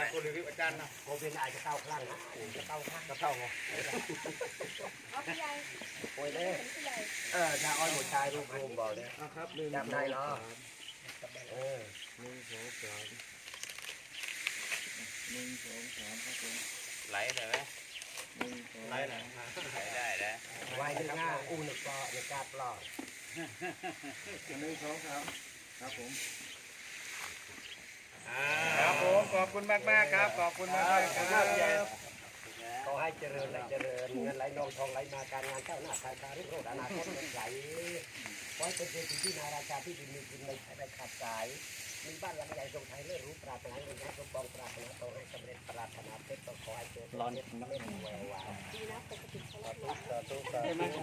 ารย์คนรีวิวอาจารย์นะผมเป็นไอ้กระเต้าคลั่งนะกระเต้าคลั่งกระเต้าไงเอาพี่ใหญ่โอ้ยเลยพี่ใหญ่เออชาอ้อยหัวชายรูปรูปบอกเลยนะครับหนึ่งจำได้เนาะเออหนึ่งสองสามหนึ่งสองสามครับผมไหลได้ไหมหนึ่งสองไหลไหลได้ได้ไว้ที่หน้าอู้หนึกปลอหนึกกาปลอดหนึ่งสองสามครับผม ครับผมขอบคุณมากมากครับ ขอบคุณมากมากครับขอให้เจริญและเจริญเงินไหลนองทองไหลมาการงานเจ้าหน้าการการรุ่งโรจน์อนาคตเงินไหลไว้เป็นเศรษฐีที่นาราชาที่ดินมีกินไม่ใช่ได้ขาดสาย มีบ้านหลังใหญ่ทรงไทยเลิศรู้ปราถนาเงินะสมปองปราถนาโตให้สำเร็จปราถนาเพชรต้องขอให้เจอร้อนไม่แวววาวดีนะปกติเขารับสาธุสาใช่ไหมธุ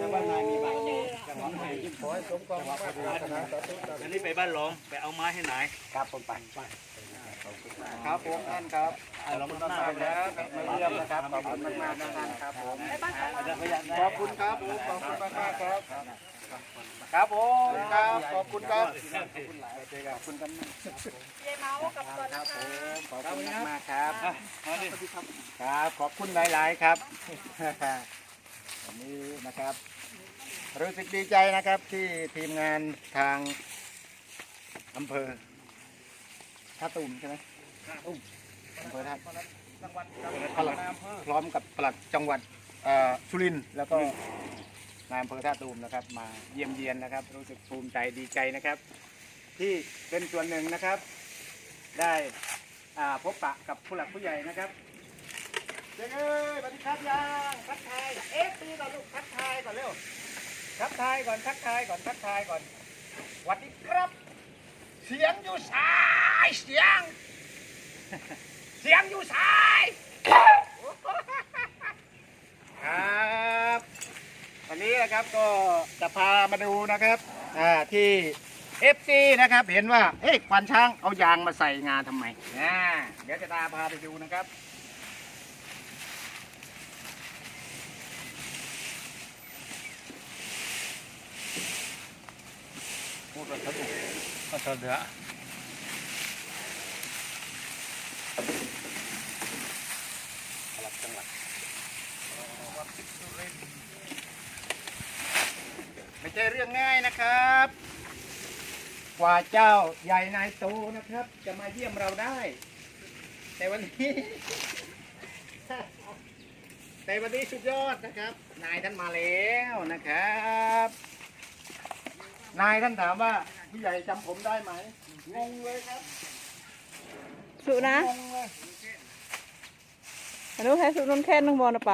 แต่ว่านายมีบาดเจ็บจังหวะไหนขอให้สมปองปราถนาสาธุสาธุอันนี้ไปบ้านหลงไปเอาไม้ให้ไหนครับผมไปครับผมท่านครับขอบคุณมากๆนะครับมาเยี่ยมนะครับขอบคุณมากๆนะท่านครับผมไปบ้านของเราขอบคุณครับผมขอบคุณมากมากๆครับ ครับผมครับขอบคุณครับขอบคุณหลายเจอกันขอบคุณกันมากพี่ใหญ่เมาส์กับก่อนคนะรับผคะขอบคุณมากครับครับขอบคุณหลาย ๆ ครับวันนี้นะครับรู้สึกดีใจนะครับที่ทีมงานทางอำเภอท่าตูมใช่ไหมตุ้มอำเภอท่าจังหวัดปลัดพร้อมกับปลัดจังหวัดสุรินทร์แล้วก็ นายอำเภอท่าตูมนะครับ มาเยี่ยมเยียนนะครับ รู้สึกภูมิใจดีใจนะครับ ที่เป็นส่วนหนึ่งนะครับ ได้อ่าพบปะกับผู้หลักผู้ใหญ่นะครับเจ๊เอ้ยสวัสดีครับยังทักทายเอ๊ะตีก่อนลูกทักทายก่อนเร็วทักทายก่อนทักทายก่อนทักทายก่อนสวัสดีครับ เสียงอยู่สายเสียง เสียงอยู่สายครับ วันนี้นะครับก็จะพามาดูนะครับอ่าที่ FC นะครับเห็นว่าเอ๊ะควานช้างเอายางมาใส่งานทำไมนะเดี๋ยวจะตาพาไปดูนะครับพูดกันสนุกก็สนุกพลัดจังหวัดไม่ใช่เรื่องง่ายนะครับ กว่าเจ้าใหญ่นายโตนะครับ จะมาเยี่ยมเราได้ แต่วันนี้ แต่วันนี้สุดยอดนะครับ นายท่านมาแล้วนะครับ นายท่านถามว่าผู้ใหญ่จำผมได้ไหมงงเลยครับสุนะงงเลยอนุให้สุนนแค่นึงบอลไป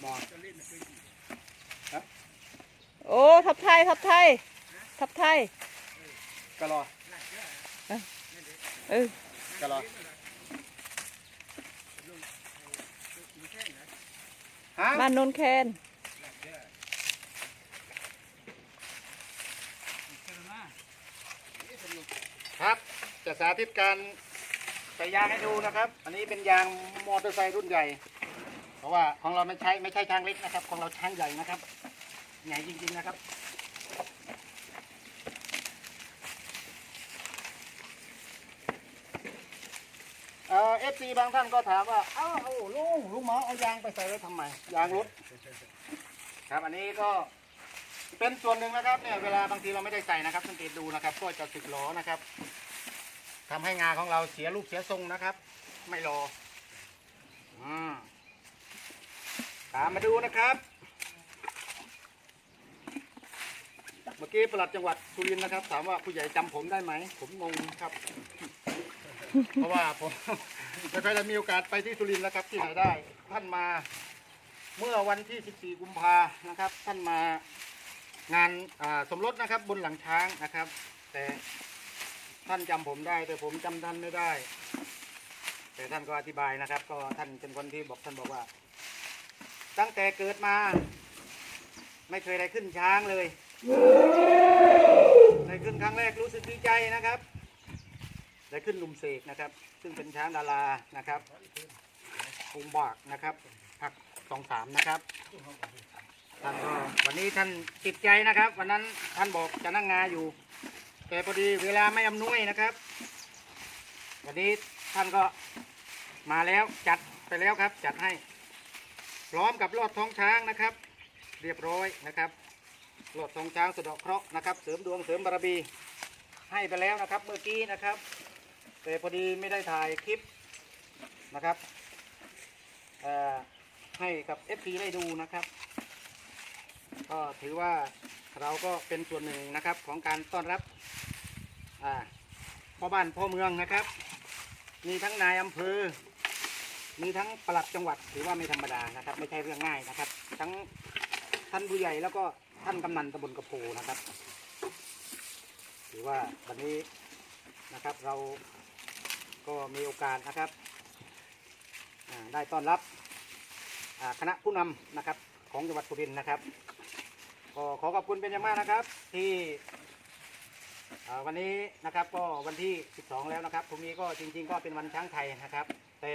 หมอ โอ้ทับไทยทับไทยทับไทยกะรอเออกะรอฮะบ้านนนแคนครับจะสาธิตการใส่ยางให้ดูนะครับ อันนี้เป็นยางมอเตอร์ไซค์รุ่นใหญ่ เพราะว่าของเราไม่ใช้ไม่ใช่ช้างเล็กนะครับ ของเราช้างใหญ่นะครับ ใหญ่จริง ๆ นะครับ เอ่อฟซีบางท่านก็ถามว่า อ้าวลุงลุงหมอเอายางไปใส่ไว้ทำไม ยางรถ ครับอันนี้ก็เป็นส่วนหนึ่งนะครับเนี่ยเวลาบางทีเราไม่ได้ใส่นะครับสังเกตดูนะครับ ก็จะสึกหลอนะครับทำให้งาของเราเสียรูปเสียทรงนะครับ ไม่รออืมตามมาดูนะครับ เมื่อกี้ปลัดจังหวัดสุรินทร์นะครับ ถามว่าผู้ใหญ่จำผมได้ไหม ผมงงครับ เพราะว่าผมไม่ค่อยได้มีโอกาสไปที่สุรินทร์นะครับที่ไหนได้ ท่านมาเมื่อวันที่ 14 กุมภานะครับ ท่านมางานอ่าสมรสนะครับบนหลังช้างนะครับ แต่ท่านจำผมได้ แต่ผมจำท่านไม่ได้ แต่ท่านก็อธิบายนะครับ ก็ท่านเป็นคนที่บอกท่านบอกว่า ตั้งแต่เกิดมา ไม่เคยได้ขึ้นช้างเลย ได้ขึ้นครั้งแรกรู้สึกดีใจนะครับ ได้ขึ้นลุมเสกนะครับ ซึ่งเป็นช้างดารานะครับภูมิบากนะครับพักสองสามนะครับท่านก็วันนี้ท่านติดใจนะครับ วันนั้นท่านบอกจะนั่งงาอยู่ แต่พอดีเวลาไม่อำนวยนะครับ วันนี้ท่านก็มาแล้วจัดไปแล้วครับ จัดให้ พร้อมกับลอดท้องช้างนะครับ เรียบร้อยนะครับ ลอดท้องช้างสะดาะเคราะห์นะครับ เสริมดวงเสริมบารมีให้ไปแล้วนะครับ เมื่อกี้นะครับ แต่พอดีไม่ได้ถ่ายคลิปนะครับให้กับ FC ได้ดูนะครับ ก็ถือว่าเราก็เป็นส่วนหนึ่งนะครับของการต้อนรับพ่อบ้านพ่อเมืองนะครับ มีทั้งนายอำเภอ มีทั้งปลัดจังหวัดถือว่าไม่ธรรมดานะครับ ไม่ใช่เรื่องง่ายนะครับ ทั้งท่านผู้ใหญ่แล้วก็ ท่านกำนันตำบลกระโพนะครับ ถือว่าวันนี้นะครับเราก็มีโอกาสนะครับได้ต้อนรับคณะผู้นำนะครับของจังหวัดสุรินทร์นะครับก็ขอขอบคุณเป็นอย่างมากนะครับ ที่วันนี้นะครับก็วันที่ 12 แล้วนะครับพรุ่งนี้ก็จริง ๆ ก็เป็นวันช้างไทยนะครับ แต่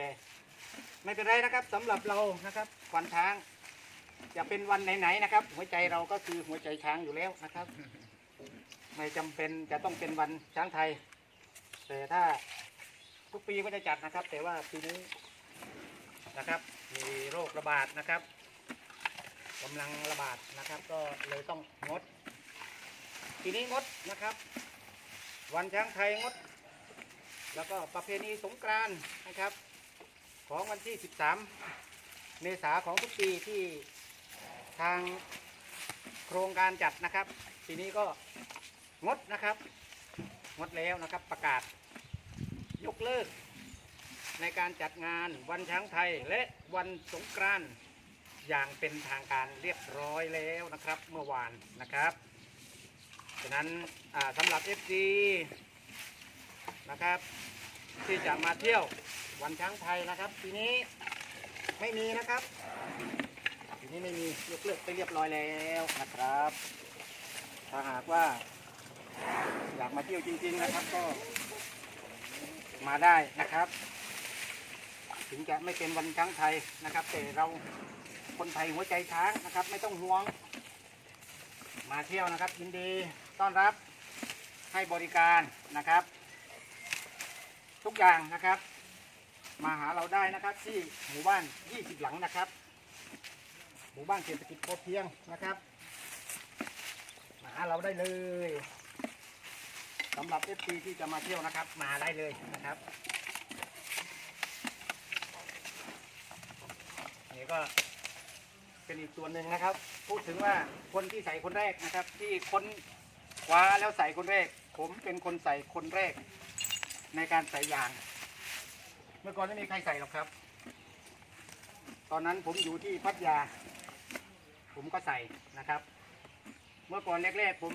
ไม่เป็นไรนะครับสำหรับเรานะครับวันช้าง จะเป็นวันไหนๆนะครับ หัวใจเราก็คือหัวใจช้างอยู่แล้วนะครับ ไม่จำเป็นจะต้องเป็นวันช้างไทย แต่ถ้าทุกปีก็จะจัดนะครับ แต่ว่าปีนี้นะครับ มีโรคระบาดนะครับกำลังระบาดนะครับ ก็เลยต้องงดทีนี้งดนะครับ วันช้างไทยงด แล้วก็ประเพณีสงกรานต์นะครับ ของวันที่ 13 เมษาของทุกปีที่ ทางโครงการจัดนะครับ ปีนี้ก็งดนะครับ งดแล้วนะครับประกาศ ยกเลิก ในการจัดงานวันช้างไทยและวันสงกรานต์อย่างเป็นทางการเรียบร้อยแล้วนะครับ เมื่อวานนะครับฉะนั้นสำหรับ FG นะครับ ที่จะมาเที่ยววันช้างไทยนะครับ ปีนี้ไม่มีนะครับ นี้ไม่มียกเลิกไปเรียบร้อยแล้วนะครับ ถ้าหากว่าอยากมาเที่ยวจริง ๆนะครับก็ มาได้นะครับ ถึงจะไม่เป็นวันช้างไทยนะครับ แต่เราคนไทยหัวใจช้างนะครับ ไม่ต้องห่วง มาเที่ยวนะครับยินดีต้อนรับให้บริการนะครับ ทุกอย่างนะครับ มาหาเราได้นะครับที่หมู่บ้าน 20 หลังนะครับ หมู่บ้านเศรษฐกิจพอเพียงนะครับมาหาเราได้เลยสำหรับ FC ที่จะมาเที่ยวนะครับ มาได้เลยนะครับนี่ก็เป็นอีกส่วนหนึ่งนะครับ พูดถึงว่าคนที่ใส่คนแรกนะครับ ที่ค้นคว้าแล้วใส่คนแรก ผมเป็นคนใส่คนแรก ในการใส่ยาง เมื่อก่อนไม่มีใครใส่หรอกครับ ตอนนั้นผมอยู่ที่พัทยา ผมก็ใส่นะครับ เมื่อก่อนแรกๆ ผม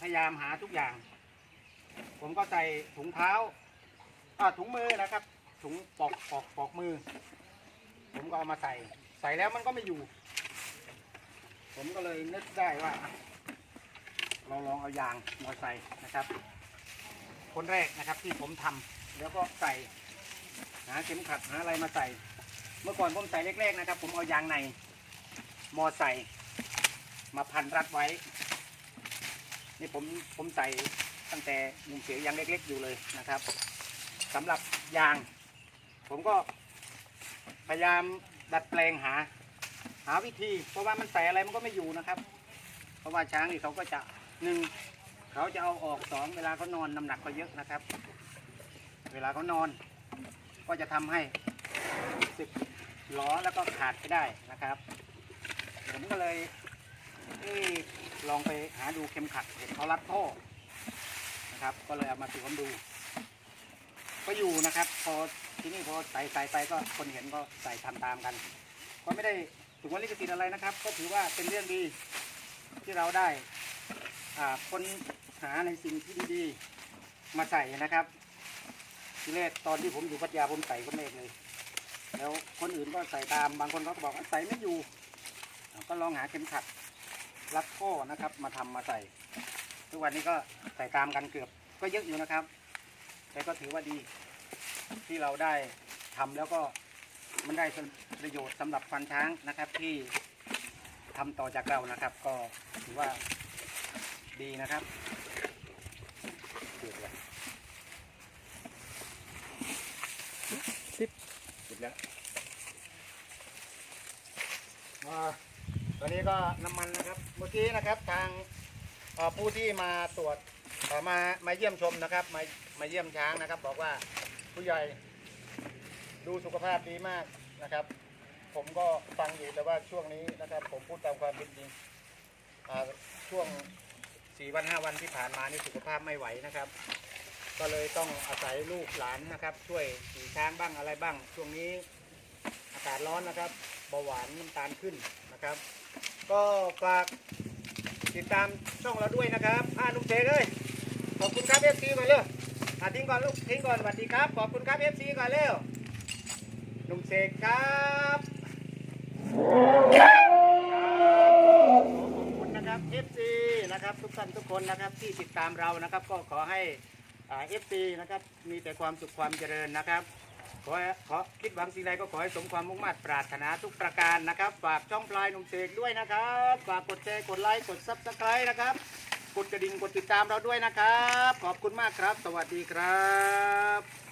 พยายามหาทุกอย่าง ผมก็ใส่ถุงเท้าถุงมือนะครับ ถุงปอกปอกปอกมือ ผมก็เอามาใส่ ใส่แล้วมันก็ไม่อยู่ ผมก็เลยนึกได้ว่า เราลองเอายางมาใส่นะครับ คนแรกนะครับที่ผมทำแล้วก็ใส่หาเข็มขัดหาอะไรมาใส่ เมื่อก่อนผมใส่แรกๆนะครับ ผมเอายางในมอใส่ มาพันรัดไว้ นี่ผมผมใส่ตั้งแต่มุมเสียยังเล็ก ๆ อยู่เลยนะครับสำหรับยาง ผมก็พยายามดัดแปลงหา หาวิธี เพราะว่ามันใส่อะไรมันก็ไม่อยู่นะครับ เพราะว่าช้างนี่เขาก็จะหนึ่งเขาจะเอาออกสองเวลาเขานอนน้ำหนักก็เยอะนะครับ เวลาเขานอน ก็จะทำให้สึกล้อแล้วก็ขาดไปได้นะครับ ผมก็เลย เอ๊ะลองไปหาดูเข็มขัดเห็นเขารัดท่อนะครับ ก็เลยเอามาสวมดู ก็อยู่นะครับ พอที่นี่พอใส่ใส่ไปก็คนเห็นก็ใส่ทำตามกัน ก็ไม่ได้ถึงว่าลิขสิทธิ์อะไรนะครับ ก็ถือว่าเป็นเรื่องดีที่เราได้อ่าคนหาในสิ่งที่ดีๆมาใส่นะครับ ทีแรกตอนที่ผมอยู่พัทยาผมใส่คนแรกเลย แล้วคนอื่นก็ใส่ตามบางคนเขาก็บอกว่าใส่ไม่อยู่ ก็ลองหาเข็มขัด รัดข้อนะครับมาทำมาใส่ ทุกวันนี้ก็ใส่ตามกันเกือบก็เยอะอยู่นะครับ แต่ก็ถือว่าดี ที่เราได้ทำแล้วก็มันได้ประโยชน์สำหรับฟันช้างนะครับที่ทำต่อจากเรานะครับ ก็ถือว่าดีนะครับเดือดเลย แล้ว อ่าตอนนี้ ก็น้ำมันนะครับ เมื่อกี้นะครับทางผู้ที่มาตรวจมามาเยี่ยมชมนะครับ มามาเยี่ยมช้างนะครับ บอกว่าผู้ใหญ่ดูสุขภาพดีมากนะครับ ผมก็ฟังอยู่แต่ว่าช่วงนี้นะครับ ผมพูดตามความเป็นจริงช่วงสี่วันห้าวันที่ผ่านมานี่สุขภาพไม่ไหวนะครับ ก็เลยต้องอาศัยลูกหลานนะครับ ช่วยขี่ช้างบ้างอะไรบ้าง ช่วงนี้อากาศร้อนนะครับเบาหวานน้ำตาลขึ้นนะครับ ก็ฝากติดตามช่องเราด้วยนะครับอ่าลุงเสกเอ้ยขอบคุณครับเอฟซีก่อนเร็วอ่าทิ้งก่อนลูกทิ้งก่อนสวัสดีครับ ขอบคุณครับเอฟซีก่อนเร็วลุงเสกครับขอบคุณนะครับเอฟซีนะครับทุกท่านทุกคนนะครับที่ติดตามเรานะครับ ก็ขอให้เอฟซีนะครับมีแต่ความสุขความเจริญนะครับ ขอให้ขอคิดหวังสิ่งใดก็ขอให้สมความมุ่งมั่นปรารถนาทุกประการนะครับ ฝากช่องปลายหนุ่มเสกด้วยนะครับ ฝากกดแชร์กดไลค์กดซับสไครต์นะครับ กดกระดิ่งกดติดตามเราด้วยนะครับ ขอบคุณมากครับ สวัสดีครับ